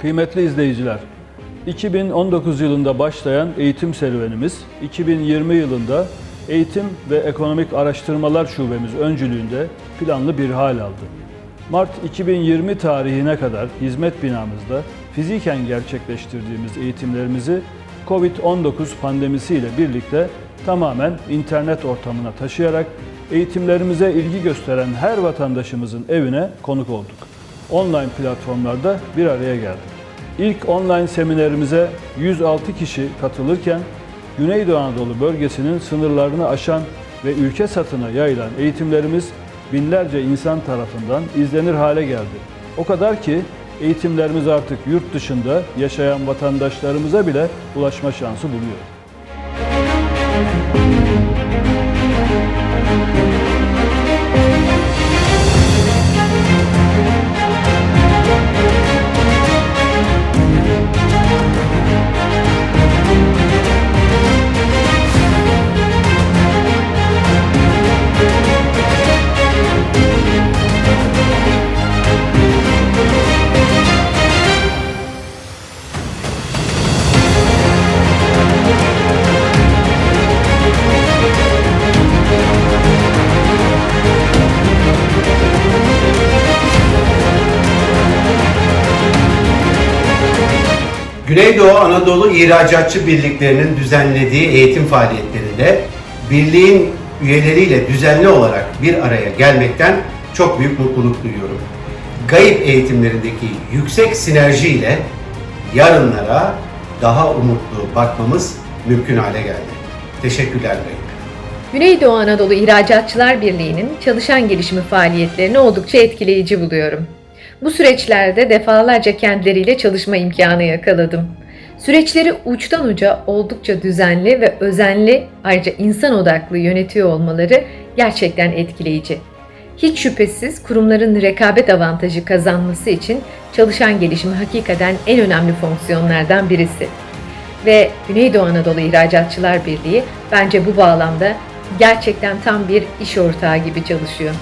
Kıymetli izleyiciler, 2019 yılında başlayan eğitim serüvenimiz 2020 yılında Eğitim ve Ekonomik Araştırmalar Şubemiz öncülüğünde planlı bir hal aldı. Mart 2020 tarihine kadar hizmet binamızda fiziken gerçekleştirdiğimiz eğitimlerimizi COVID-19 pandemisiyle birlikte tamamen internet ortamına taşıyarak eğitimlerimize ilgi gösteren her vatandaşımızın evine konuk olduk. Online platformlarda bir araya geldik. İlk online seminerimize 106 kişi katılırken Güneydoğu Anadolu bölgesinin sınırlarını aşan ve ülke satına yayılan eğitimlerimiz binlerce insan tarafından izlenir hale geldi. O kadar ki eğitimlerimiz artık yurt dışında yaşayan vatandaşlarımıza bile ulaşma şansı buluyor. Güneydoğu Anadolu İhracatçı Birliklerinin düzenlediği eğitim faaliyetlerinde birliğin üyeleriyle düzenli olarak bir araya gelmekten çok büyük mutluluk duyuyorum. Gayip eğitimlerindeki yüksek sinerjiyle yarınlara daha umutlu bakmamız mümkün hale geldi. Teşekkürler Gayip. Güneydoğu Anadolu İhracatçılar Birliği'nin çalışan gelişimi faaliyetlerini oldukça etkileyici buluyorum. Bu süreçlerde defalarca kendileriyle çalışma imkanı yakaladım. Süreçleri uçtan uca oldukça düzenli ve özenli ayrıca insan odaklı yönetiyor olmaları gerçekten etkileyici. Hiç şüphesiz kurumların rekabet avantajı kazanması için çalışan gelişimi hakikaten en önemli fonksiyonlardan birisi. Ve Güneydoğu Anadolu İhracatçılar Birliği bence bu bağlamda gerçekten tam bir iş ortağı gibi çalışıyor.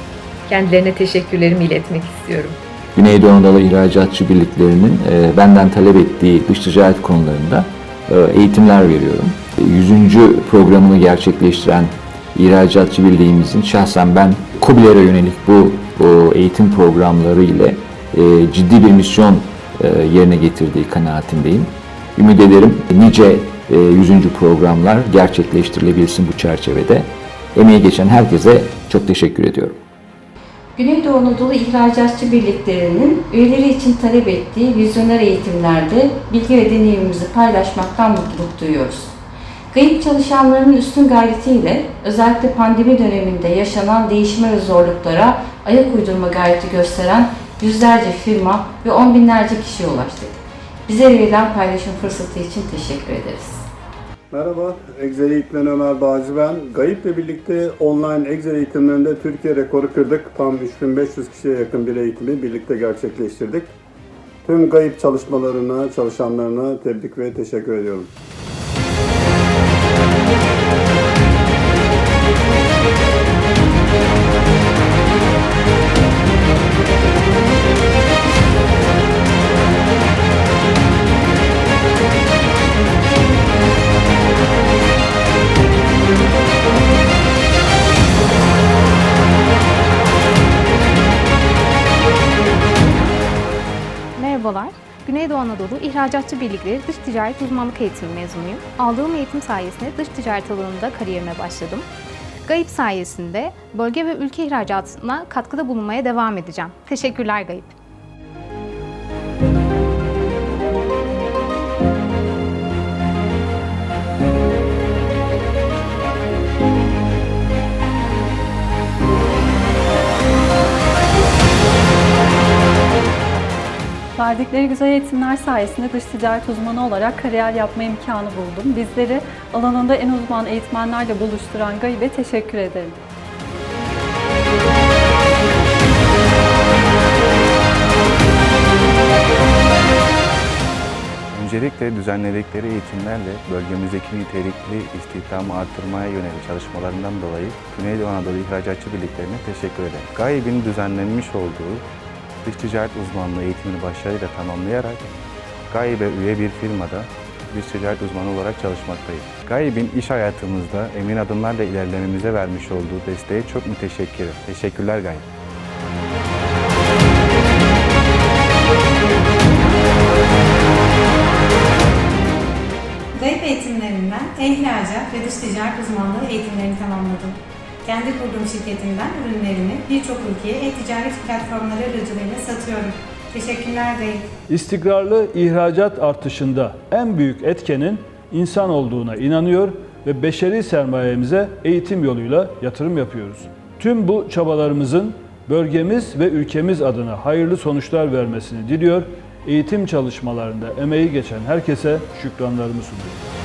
Kendilerine teşekkürlerimi iletmek istiyorum. Güneydoğu Anadolu İhracatçı Birliklerinin e, benden talep ettiği dış ticaret konularında e, eğitimler veriyorum. 100. programını gerçekleştiren İhracatçı Birliğimizin şahsen ben KOBİ'lere yönelik bu, bu eğitim programları ile e, ciddi bir misyon e, yerine getirdiği kanaatindeyim. Ümit ederim nice e, 100. programlar gerçekleştirilebilsin bu çerçevede. Emeği geçen herkese çok teşekkür ediyorum. Güneydoğu Anadolu İhracatçı Birliklerinin üyeleri için talep ettiği vizyoner eğitimlerde bilgi ve deneyimimizi paylaşmaktan mutluluk duyuyoruz. Kayıp çalışanların üstün gayretiyle özellikle pandemi döneminde yaşanan değişime ve zorluklara ayak uydurma gayreti gösteren yüzlerce firma ve on binlerce kişiye ulaştık. Bize verilen paylaşım fırsatı için teşekkür ederiz. Merhaba, Excel eğitmeni Ömer Bağcı ben. Gayip'le birlikte online Excel eğitimlerinde Türkiye rekoru kırdık. Tam 3500 kişiye yakın bir eğitimi birlikte gerçekleştirdik. Tüm Gayip çalışmalarına, çalışanlarına tebrik ve teşekkür ediyorum. Güneydoğu Anadolu İhracatçı Birlikleri Dış Ticaret Uzmanlık Eğitimi mezunuyum. Aldığım eğitim sayesinde dış ticaret alanında kariyerime başladım. Gayip sayesinde bölge ve ülke ihracatına katkıda bulunmaya devam edeceğim. Teşekkürler Gayip. Verdikleri güzel eğitimler sayesinde dış ticaret uzmanı olarak kariyer yapma imkanı buldum. Bizleri alanında en uzman eğitmenlerle buluşturan GAİB'e teşekkür ederim. Öncelikle düzenledikleri eğitimlerle bölgemizdeki nitelikli istihdamı artırmaya yönelik çalışmalarından dolayı Güneydoğu Anadolu İhracatçı Birliklerine teşekkür ederim. GAİB'in düzenlenmiş olduğu dış ticaret uzmanlığı eğitimini başarıyla tamamlayarak GAİB'e üye bir firmada dış ticaret uzmanı olarak çalışmaktayım. GAİB'in iş hayatımızda emin adımlarla ilerlememize vermiş olduğu desteğe çok müteşekkirim. Teşekkürler GAİB. Gayip eğitimlerinden e-ihracat ve dış ticaret uzmanlığı eğitimlerini tamamladım. Kendi kurduğum şirketimden ürünlerimi birçok ülkeye e-ticaret platformları aracılığıyla satıyorum. Teşekkürler Gayip. İstikrarlı ihracat artışında en büyük etkenin insan olduğuna inanıyor ve beşeri sermayemize eğitim yoluyla yatırım yapıyoruz. Tüm bu çabalarımızın bölgemiz ve ülkemiz adına hayırlı sonuçlar vermesini diliyor. Eğitim çalışmalarında emeği geçen herkese şükranlarımı sunuyorum.